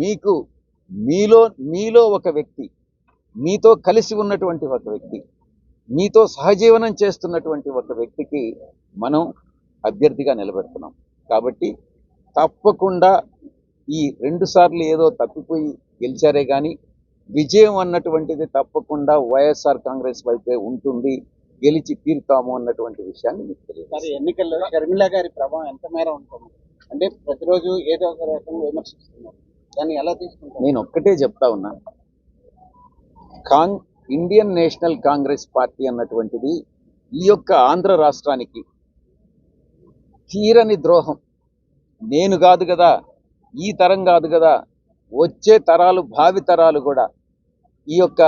మీకు మీలో మీలో ఒక వ్యక్తి మీతో కలిసి ఉన్నటువంటి ఒక వ్యక్తి మీతో సహజీవనం చేస్తున్నటువంటి ఒక వ్యక్తికి మనం అభ్యర్థిగా నిలబెడుతున్నాం. కాబట్టి తప్పకుండా ఈ రెండు సార్లు ఏదో తప్పిపోయి గెలిచారే కానీ విజయం అన్నటువంటిది తప్పకుండా వైఎస్ఆర్ కాంగ్రెస్ వైపే ఉంటుంది గెలిచి తీరుతాము అన్నటువంటి విషయాన్ని మీకు తెలియదు మరి ఎన్నికల్లో షర్మిల గారి ప్రభావం ఎంత మేర ఉంటుంది? అంటే ప్రతిరోజు ఏదో ఒక రకంగా విమర్శిస్తున్నారు. దాన్ని ఎలా తీసుకుంటారు? నేను ఒక్కటే చెప్తా ఉన్నా. కాంగ్ ఇండియన్ నేషనల్ కాంగ్రెస్ పార్టీ అన్నటువంటిది ఈ యొక్క ఆంధ్ర రాష్ట్రానికి తీరని ద్రోహం. నేను కాదు కదా ఈ తరం కాదు కదా వచ్చే తరాలు భావి తరాలు కూడా ఈ యొక్క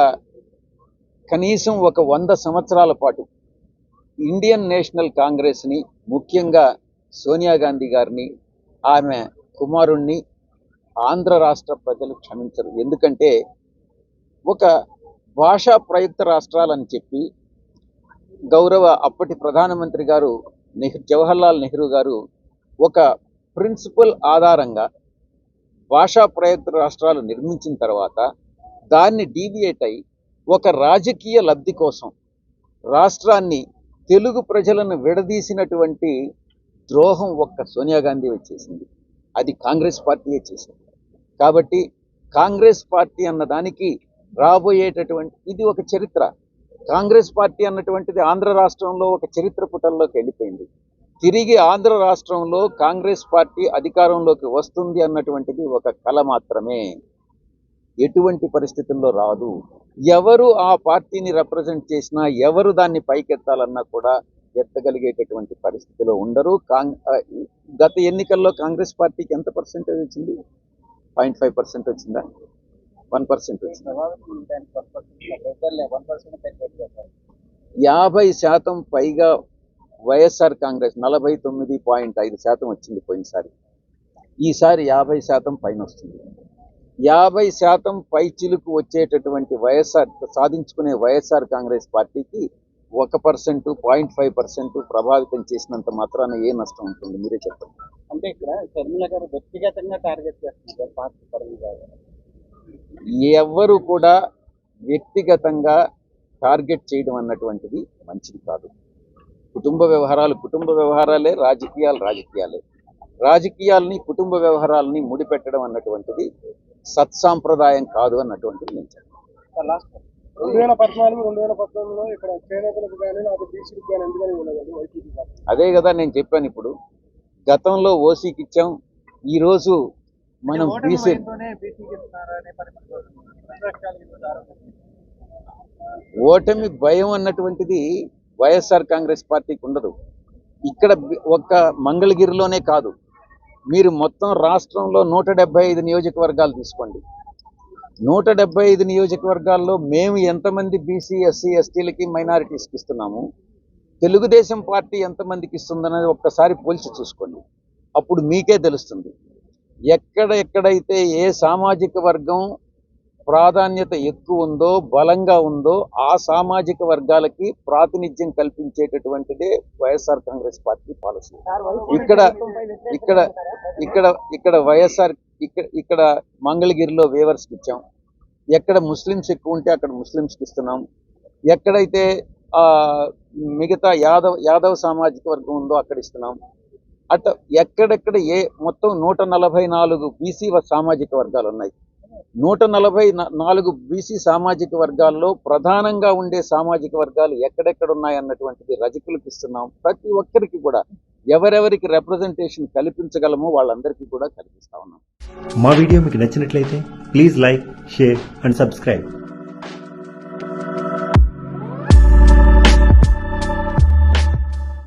కనీసం ఒక వంద సంవత్సరాల పాటు ఇండియన్ నేషనల్ కాంగ్రెస్ని ముఖ్యంగా సోనియా గాంధీ గారిని ఆమె కుమారుణ్ణి ఆంధ్ర రాష్ట్ర ప్రజలు క్షమించరు. ఎందుకంటే ఒక భాషా ప్రయుక్త రాష్ట్రాలని చెప్పి గౌరవ అప్పటి ప్రధానమంత్రి గారు నెహ్ జవహర్లాల్ నెహ్రూ గారు ఒక ప్రిన్సిపల్ ఆధారంగా భాషా ప్రయుక్త రాష్ట్రాలు నిర్మించిన తర్వాత దాన్ని డీవియేట్ అయి ఒక రాజకీయ లబ్ధి కోసం రాష్ట్రాన్ని తెలుగు ప్రజలను విడదీసినటువంటి ద్రోహం ఒక్క సోనియా గాంధీ వచ్చేసింది. అది కాంగ్రెస్ పార్టీయే చేసింది. కాబట్టి కాంగ్రెస్ పార్టీ అన్న దానికి రాబోయేటటువంటి ఇది ఒక చరిత్ర. కాంగ్రెస్ పార్టీ అన్నటువంటిది ఆంధ్ర రాష్ట్రంలో ఒక చరిత్ర పుటల్లోకి వెళ్ళిపోయింది. తిరిగి ఆంధ్ర రాష్ట్రంలో కాంగ్రెస్ పార్టీ అధికారంలోకి వస్తుంది అన్నటువంటిది ఒక కళ మాత్రమే. ఎటువంటి పరిస్థితుల్లో రాదు. ఎవరు ఆ పార్టీని రిప్రజెంట్ చేసినా ఎవరు దాన్ని పైకెత్తాలన్నా కూడా ఎత్తగలిగేటటువంటి పరిస్థితిలో ఉండరు. కాంగ్ గత ఎన్నికల్లో కాంగ్రెస్ పార్టీకి ఎంత పర్సెంటేజ్ వచ్చింది? పాయింట్ ఫైవ్ పర్సెంట్ వచ్చిందా? వన్ పర్సెంట్ వచ్చిందా. వన్ పర్సెంట్ వన్ పర్సెంట్ యాభై శాతం పైగా వైఎస్ఆర్ కాంగ్రెస్ నలభై తొమ్మిది పాయింట్ ఐదు శాతం వచ్చింది పోయినసారి. ఈసారి యాభై శాతం పైన వస్తుంది. యాభై శాతం పై చిలుకు వచ్చేటటువంటి వైఎస్ఆర్ సాధించుకునే వైఎస్ఆర్ కాంగ్రెస్ పార్టీకి ఒక పర్సెంట్ పాయింట్ ఫైవ్ పర్సెంట్ ప్రభావితం చేసినంత మాత్రాన ఏ నష్టం ఉంటుంది? మీరే చెప్పండి. అంటే ఇక్కడ షర్మిల గారు వ్యక్తిగతంగా టార్గెట్ చేస్తున్నారు పార్టీ పరంగా ఎవ్వరు కూడా వ్యక్తిగతంగా టార్గెట్ చేయడం అన్నటువంటిది మంచిది కాదు. కుటుంబ వ్యవహారాలు కుటుంబ వ్యవహారాలే రాజకీయాలు రాజకీయాలే. రాజకీయాల్ని కుటుంబ వ్యవహారాలని ముడిపెట్టడం అన్నటువంటిది సత్సాంప్రదాయం కాదు అన్నటువంటిది నేను చెప్తాను రెండు వేల పద్నాలుగు రెండు వేల పంతొమ్మిదిలో ఇక్కడ చేనేతలకు కానీ నాకు బీసీలకు కానీ ఎందుకని ఇవ్వలేదు వైసీపీ పార్టీ? అదే కదా నేను చెప్పాను ఇప్పుడు. గతంలో ఓసీకి ఇచ్చాం. ఈరోజు మనం బీసీ ఓటమి భయం అన్నటువంటిది వైఎస్ఆర్ కాంగ్రెస్ పార్టీకి ఉండదు. ఇక్కడ ఒక్క మంగళగిరిలోనే కాదు. మీరు మొత్తం రాష్ట్రంలో నూట డెబ్బై ఐదు నియోజకవర్గాలు తీసుకోండి. నూట డెబ్బై ఐదు నియోజకవర్గాల్లో మేము ఎంతమంది బీసీ ఎస్సీ ఎస్టీలకి మైనారిటీస్కి ఇస్తున్నాము? తెలుగుదేశం పార్టీ ఎంతమందికి ఇస్తుందనేది ఒక్కసారి పోల్చి చూసుకోండి. అప్పుడు మీకే తెలుస్తుంది. ఎక్కడ ఎక్కడైతే ఏ సామాజిక వర్గం ప్రాధాన్యత ఎక్కువ ఉందో బలంగా ఉందో ఆ సామాజిక వర్గాలకి ప్రాతినిధ్యం కల్పించేటటువంటిదే వైఎస్ఆర్ కాంగ్రెస్ పార్టీ పాలసీ. ఇక్కడ ఇక్కడ ఇక్కడ ఇక్కడ వైఎస్ఆర్ ఇక్కడ ఇక్కడ మంగళగిరిలో వేవర్స్కి ఇచ్చాం. ఎక్కడ ముస్లిమ్స్ ఎక్కువ ఉంటే అక్కడ ముస్లిమ్స్కి ఇస్తున్నాం. ఎక్కడైతే ఆ, మిగతా యాదవ్ యాదవ్ సామాజిక వర్గం ఉందో అక్కడ ఇస్తున్నాం. అట్ ఎక్కడెక్కడ ఏ మొత్తం నూట నలభై నాలుగు బీసీ సామాజిక వర్గాలు ఉన్నాయి. నూట నలభై నాలుగు బీసీ సామాజిక వర్గాల్లో ప్రధానంగా ఉండే సామాజిక వర్గాలు ఎక్కడెక్కడ ఉన్నాయన్నటువంటిది రజకులకు ఇస్తున్నాం. ప్రతి ఒక్కరికి కూడా ఎవరెవరికి రిప్రజెంటేషన్ కల్పించగలమో వాళ్ళందరికీ కూడా కల్పిస్తా ఉన్నాం. మా వీడియో మీకు నచ్చినట్లయితే please like share and subscribe.